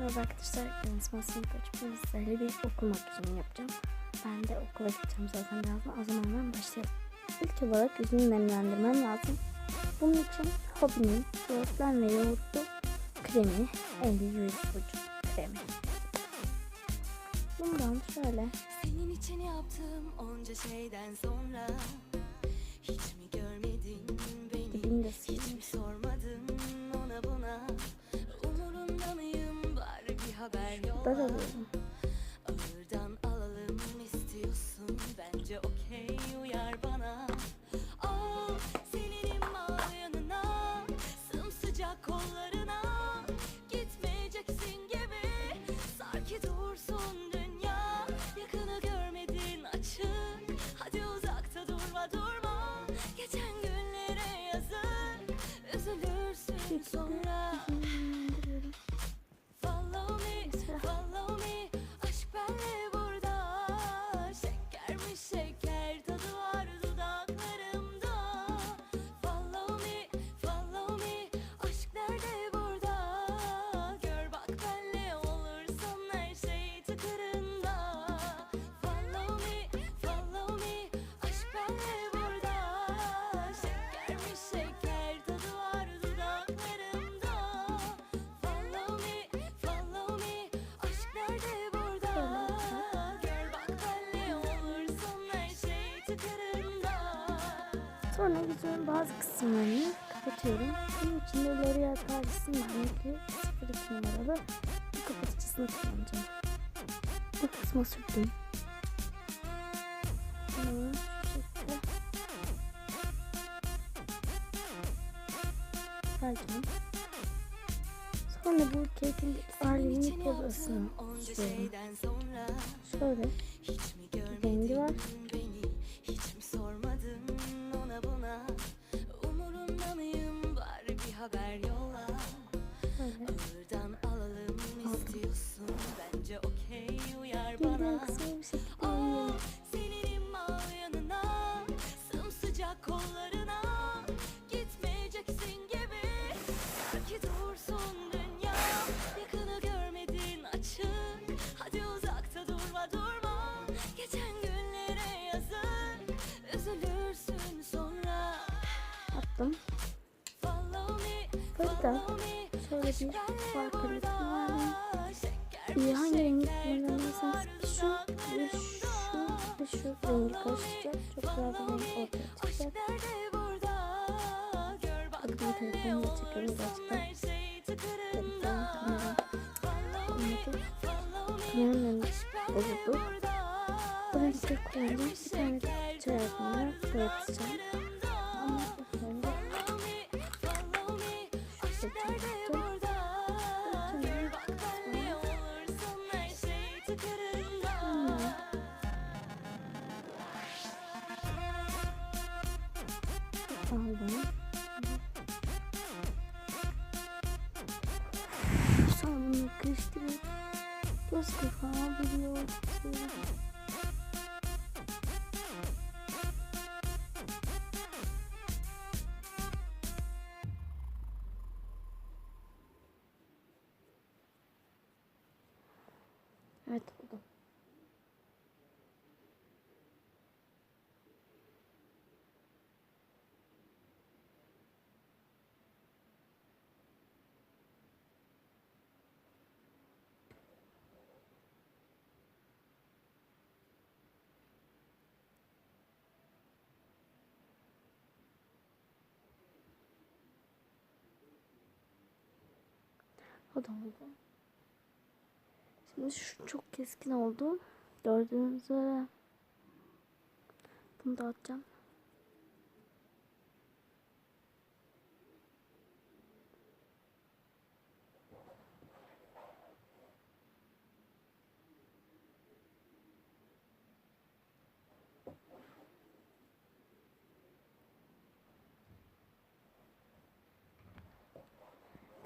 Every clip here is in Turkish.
Merhaba arkadaşlar, ben İsmail Sınıf Açıp sizlerle bir okul makyajını yapacağım. Ben de okula gideceğim zaten birazdan. O zaman hemen başlayalım. İlk olarak yüzümü nemlendirmem lazım. Bunun için Hobby'nin böğürtlen ve yoğurtlu kremi, 50 yüz ucu kremi. Bundan şöyle Senin için yaptığım onca şeyden sonra Hiç mi görmedin beni dibini de Hiç mi sormadın var bir haber Sonra yüzümün bazı kısımlarını kapatıyorum. Bunun için de L'Oreal Paris'in Benimki 02 numaralı bu kapatıcısını kullanacağım. Bu kısma sürdüm. Bunu. Sonra bu kekin sürüyorum. şeyden sonra Şöyle rengi var. Kısmı Al oynayalım. seninim al yanına Sımsıcak kollarına. Gitmeyeceksin gibi. Sanki dursun dünya Yakını görmedin açık Hadi uzakta durma durma. Geçen günlere yazık Üzülürsün sonra. Attım. Burada şöyle bir Aşk benle mi hangi rengi kullanırsanız şu ve şu ve şu rengi karıştıracak. Çok güzel bir renk ortaya çıkacak. benle telefonla çekiyorum gerçekten. şey. Telefon, kamera. Me. Kameranın bozuldu. burada. Bu renkte kullandım. Bir tane tadı var boyatacağım. Ama bu kendi Follow me, aldım. Sonra bunu karıştırıp göz kapağı vuruyor. Evet oldu. O da oldu. Şimdi şu çok keskin oldu. Gördüğünüz üzere. Bunu da atacağım.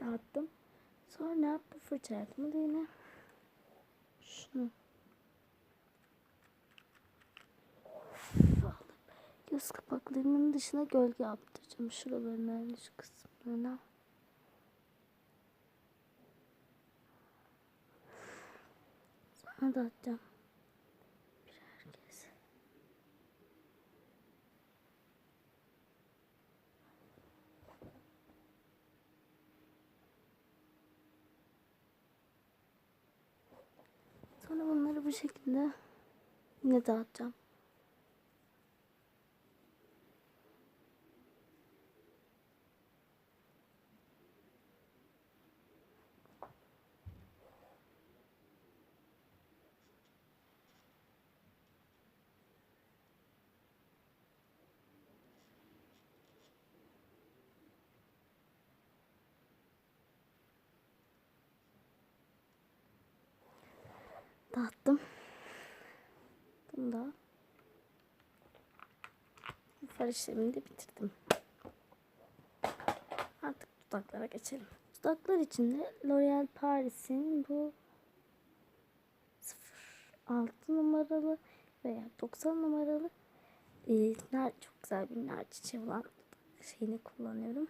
Dağıttım. Sonra bu fırça yine şunu. Göz kapaklarının dışına gölge yaptıracağım. Şuralarına, üst kısımlarına. Bana dağıtacağım. Birer bu şekilde yine dağıtacağım. Dağıttım. Bunu da far işlemini de bitirdim. Artık dudaklara geçelim. Dudaklar için de L'Oreal Paris'in bu 06 numaralı veya 90 numaralı e, çok güzel bir nar çiçeği olan şeyini kullanıyorum.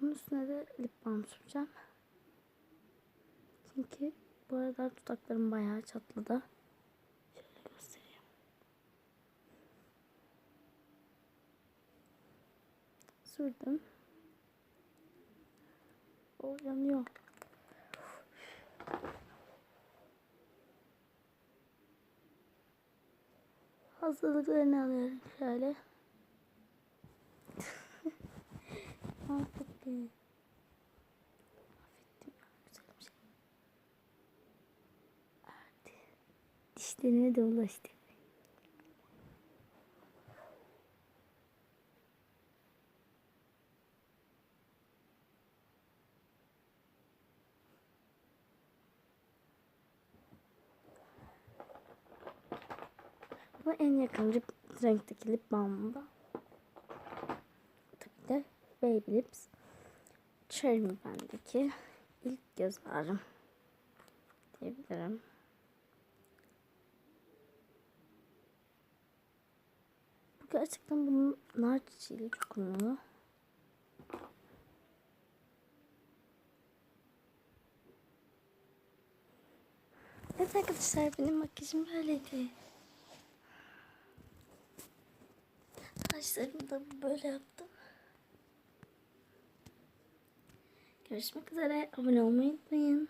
Bunun üstüne de lip balm süreceğim. Çünkü bu arada dudaklarım bayağı çatladı. Şöyle göstereyim. Sürdüm. O yanıyor. Hazırlıklarını alıyorum şöyle. Artık affettim ya güzel bir şey. Artık dişlerine de ulaştı. Bu en yakın rip, renkteki lip balmımda. Tabii de Baby Lips. Cherry bendeki ilk göz ağrım diyebilirim. Bu gerçekten bunun nar çiçeğiyle çok uyumlu. Evet arkadaşlar benim makyajım böyleydi. Saçlarımı da böyle yaptım. Görüşmek üzere. Abone olmayı unutmayın.